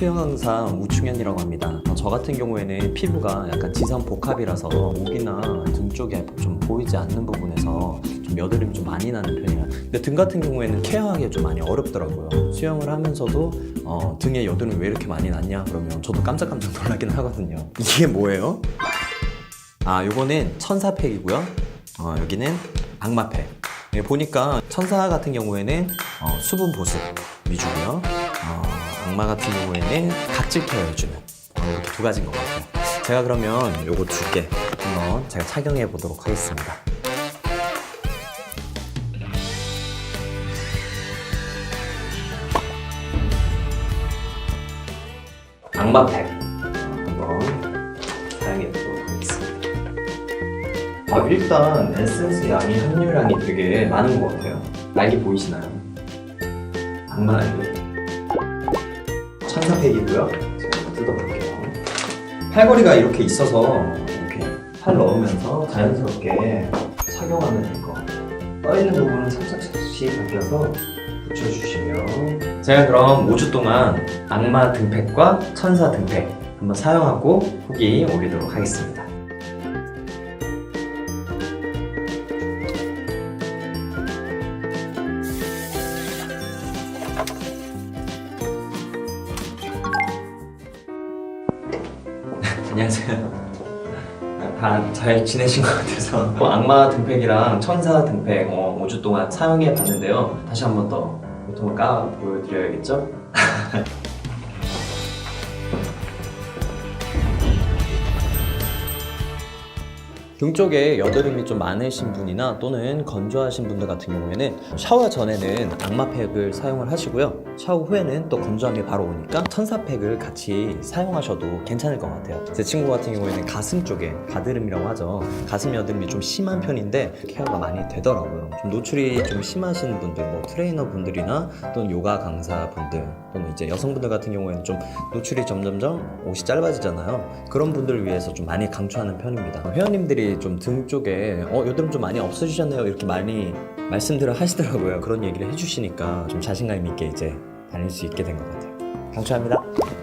수영항상 우충현이라고 합니다. 어, 저 같은 경우에는 피부가 약간 지선 복합이라서 목이나 등 쪽에 좀 보이지 않는 부분에서 좀 여드름이 좀 많이 나는 편이에요. 근데 등 같은 경우에는 케어하기 좀 많이 어렵더라고요. 수영을 하면서도 어, 등에 여드름이 왜 이렇게 많이 났냐 그러면 저도 깜짝깜짝 놀라긴 하거든요. 이게 뭐예요? 아, 요거는 천사팩이고요. 어, 여기는 악마팩. 예, 보니까 천사 같은 경우에는 어, 수분 보습 위주고요. 어, 악마 같은 경우에는 각질 케어 해주는 어, 이렇게 두 가지인 것 같아요. 제가 그러면 요거 두 개 한번 제가 착용해 보도록 하겠습니다. 악마 팩 한번 사용해 보도록 하겠습니다. 아, 일단 에센스 양이 함유량이 되게 많은 것 같아요. 날개 보이시나요? 악마 날개. 천사팩이고요. 뜯어볼게요. 팔걸이가 이렇게 있어서 이렇게 팔 넣으면서 자연스럽게 착용하면 될 것 같아요. 떠있는 부분은 살짝씩 당겨서 붙여주시면 제가 그럼 5주 동안 악마 등팩과 천사 등팩 한번 사용하고 후기 올리도록 하겠습니다. 안녕하세요. 다 잘 지내신 것 같아서 어, 악마 등팩이랑 천사 등팩 어, 5주 동안 사용해 봤는데요. 다시 한 번 더 보통을 까 보여드려야겠죠? 등 쪽에 여드름이 좀 많으신 분이나 또는 건조하신 분들 같은 경우에는 샤워 전에는 악마팩을 사용을 하시고요. 샤워 후에는 또 건조함이 바로 오니까 천사팩을 같이 사용하셔도 괜찮을 것 같아요. 제 친구 같은 경우에는 가슴 쪽에 가드름이라고 하죠. 가슴 여드름이 좀 심한 편인데 케어가 많이 되더라고요. 좀 노출이 좀 심하신 분들, 뭐 트레이너 분들이나 또는 요가 강사 분들 또는 이제 여성분들 같은 경우에는 좀 노출이 점점점 옷이 짧아지잖아요. 그런 분들을 위해서 좀 많이 강추하는 편입니다. 회원님들이 좀 등 쪽에 어 여드름 좀 많이 없어지셨네요 이렇게 많이 말씀들을 하시더라고요. 그런 얘기를 해주시니까 좀 자신감 있게 이제 다닐 수 있게 된 것 같아요. 강추합니다.